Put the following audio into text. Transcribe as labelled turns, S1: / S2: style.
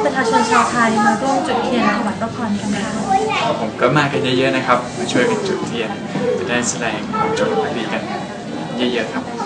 S1: ให้ประชาชนชาวไทยมาร่วมจุดเทียนถวายพระพรกันค่ะ
S2: ผมก็มากันเยอะๆนะครับ มาช่วยกันจุดเทียนจะได้แสดงความจงรักภักดีกันเยอะๆครับ